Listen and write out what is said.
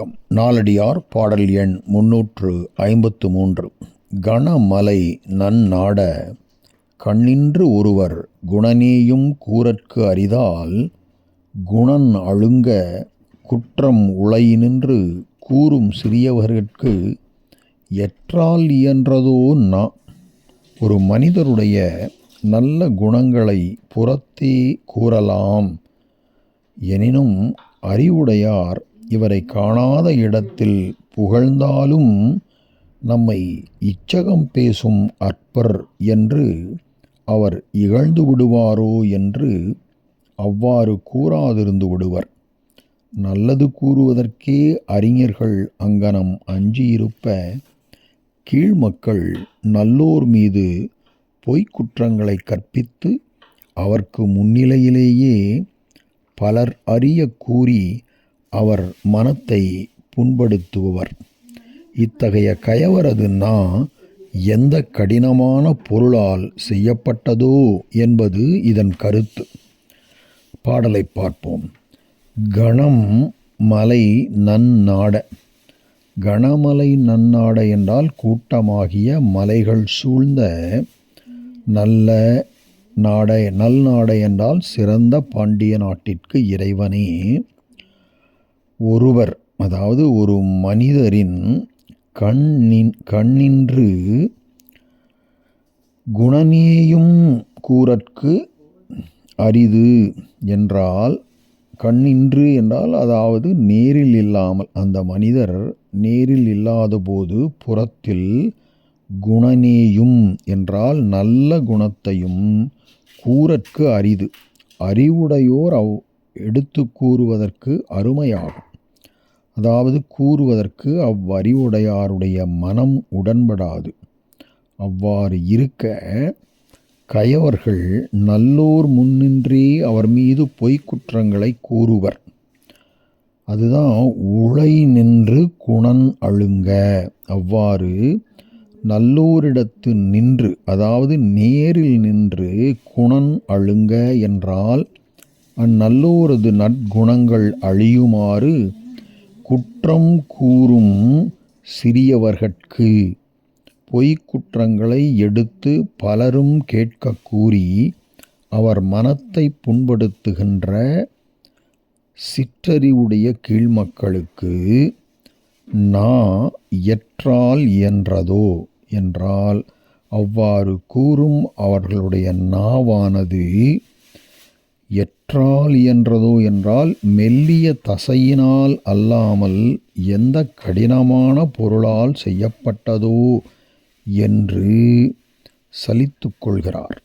வணக்கம். நாலடியார் பாடல் எண் முன்னூற்று ஐம்பத்து மூன்று கணமலை நன்னாட கண்ணின்று ஒருவர் குணனேயும் கூறற்கு அறிதால் குணன் அழுங்க குற்றம் உளையினின்று கூறும் சிறியவர்கட்கு எற்றால் இயன்றதோ நா. ஒரு மனிதருடைய நல்ல குணங்களை புறத்தே கூறலாம். எனினும் அறிவுடையார் இவரை காணாத இடத்தில் புகழ்ந்தாலும் நம்மை இச்சகம் பேசும் அற்பர் என்று அவர் இகழ்ந்து விடுவாரோ என்று அவ்வாறு கூறாதிருந்து விடுவர். நல்லது கூறுவதற்கே அறிஞர்கள் அங்கனம் அஞ்சியிருப்ப கீழ்மக்கள் நல்லோர் மீது பொய்க்குற்றங்களை கற்பித்து அவர்க்கு முன்னிலையிலேயே பலர் அறிய கூறி அவர் மனத்தை புண்படுத்துபவர். இத்தகைய கயவரது நா எந்த கடினமான பொருளால் செய்யப்பட்டதோ என்பது இதன் கருத்து. பாடலை பார்ப்போம். கணம் மலை நன்னாட. கணமலை நன்னாட என்றால் கூட்டமாகிய மலைகள் சூழ்ந்த நல்ல நாட நல்நாட என்றால் சிறந்த பாண்டிய நாட்டிற்கு இறைவனே. ஒருவர் அதாவது ஒரு மனிதரின் கண்ணின் கண்ணின்று குணநேயும் கூறற்கு அரிது என்றால் கண்ணின்று என்றால் அதாவது நேரில் இல்லாமல் அந்த மனிதர் நேரில் இல்லாதபோது புறத்தில் குணநேயும் என்றால் நல்ல குணத்தையும் கூறற்கு அரிது. அறிவுடையோர் அவ் எடுத்து கூறுவதற்கு அருமையாகும். அதாவது கூறுவதற்கு அவ்வறிவுடையாருடைய மனம் உடன்படாது. அவ்வாறு இருக்க கயவர்கள் நல்லோர் முன்னின்றே அவர் மீது பொய்க்குற்றங்களை கூறுவர். அதுதான் உழை நின்று குணன் அழுங்க. அவ்வாறு நல்லோரிடத்து நின்று அதாவது நேரில் நின்று குணன் அழுங்க என்றால் அந்நல்லோரது நற்குணங்கள் அழியுமாறு குற்றம் கூறும் சிறியவர்கட்கு பொய்க்குற்றங்களை எடுத்து பலரும் கேட்க கூறி அவர் மனத்தை புண்படுத்துகின்ற சிற்றறிவுடைய கீழ்மக்களுக்கு நா எற்றால் இயன்றதோ? என்றால் அவ்வாறு கூறும் அவர்களுடைய நாவானது எற்றால் இயன்றதோ என்றால் மெல்லிய தசையினால் அல்லாமல் எந்த கடினமான பொருளால் செய்யப்பட்டதோ என்று சலித்து கொள்கிறார்.